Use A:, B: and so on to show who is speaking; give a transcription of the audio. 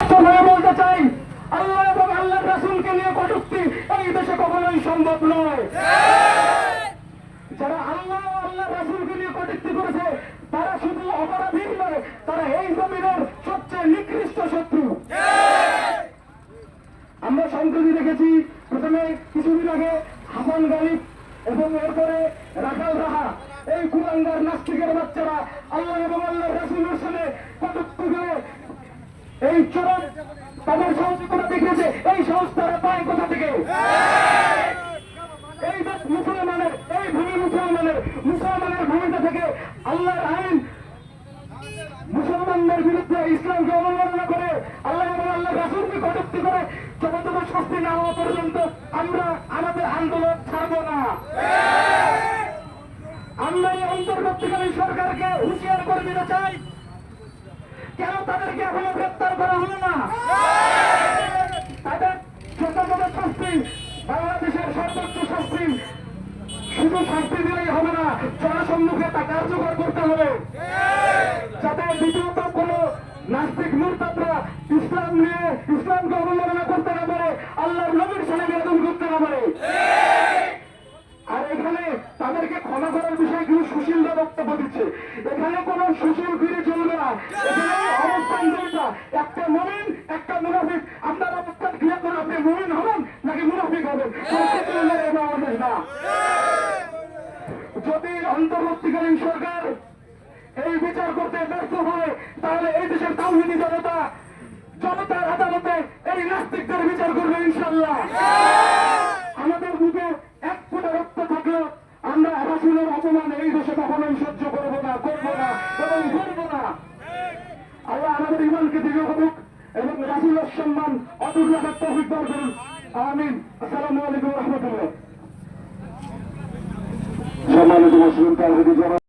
A: সময় বলতে চাই আল্লাহ এবং আল্লাহ রাসুলকে নিয়ে কটুক্তি, এই দেশে কখনোই সম্ভব নয়। যারা আল্লাহ আল্লাহ রাসুলকে নিয়ে কটুক্তি করেছে, তারা শুধু অপরাধী নয়, তারা এই জমিনের সবচেয়ে নিকৃষ্ট শত্রু। আমরা সম্প্রতি দেখেছি, প্রথমে কিছুদিন আগে হাসান গালিব এবং এরপরে রাখাল রাহা, এই কুলাঙ্গার নাস্তিকের বাচ্চারা আল্লাহ এবং আল্লাহ রাসুলের সাথে কটুক্তি করে, এই চরম তাদের দেখিয়েছে এই সাহস তারা পায় কোথা থেকে? এই মুসলমানের, এই ভূমি মুসলমানের মুসলমানের ভূমিকা থেকে আল্লাহর আইন মুসলমানদের বিরুদ্ধে ইসলামকে অবমাননা করে, আল্লাহ আল্লাহ রাসুলকে কটুক্তি করে, যতটুকু শাস্তি না হওয়া পর্যন্ত আমরা আমাদের আন্দোলন ছাড়বো না। আমরা এই অন্তর্বর্তীকালীন সরকারকে হুঁশিয়ার করে দিতে চাই। কেন তাদেরকে এখনও গ্রেপ্তার করা হলো না তাদের যথাযথ শাস্তি বাংলাদেশের সর্বোচ্চ শাস্তি শুধু শাস্তি দিলেই হবে না। জনসম্মুখে তা কার্যকর করতে হবে। যাতে দ্বিতীয়ত কোন নাস্তিক মুরতাদরা ইসলাম নিয়ে ইসলামকে অবমাননা করতে না পারে, আল্লাহর নবীর সামনে বেদন করতে না পারে। আর এখানে তাদেরকে ক্ষমা করার বিষয়ে কিছু সুশীলরা বক্তব্য দিচ্ছে। এখানে কোন সুশীল ফিরে চলবে না। অবস্থান একটা মমিন, একটা অন্তর্বর্তীকালীন সরকার। এই বিচার করতে ব্যর্থ হয় তাহলে এই দেশের তাওহিদি জনতা, জনতার আদালতে এই নাস্তিকদের বিচার করবে ইনশাল্লাহ আমাদের বুকে এক ফুটা রক্ত থাকলেও আমরা রাসুলের অপমান এই দেশে কখনোই সহ্য করব না করব না, এবং করব না। আল্লাহ আমাদের ইমানকে দৃঢ় করুক এবং রাসুলের সম্মান, অটুট রাখার তৌফিক দান করুন। আমিন। আসসালামু আলাইকুম রহমতুল্লাহ। সম্মানিত মুসলিম জনতা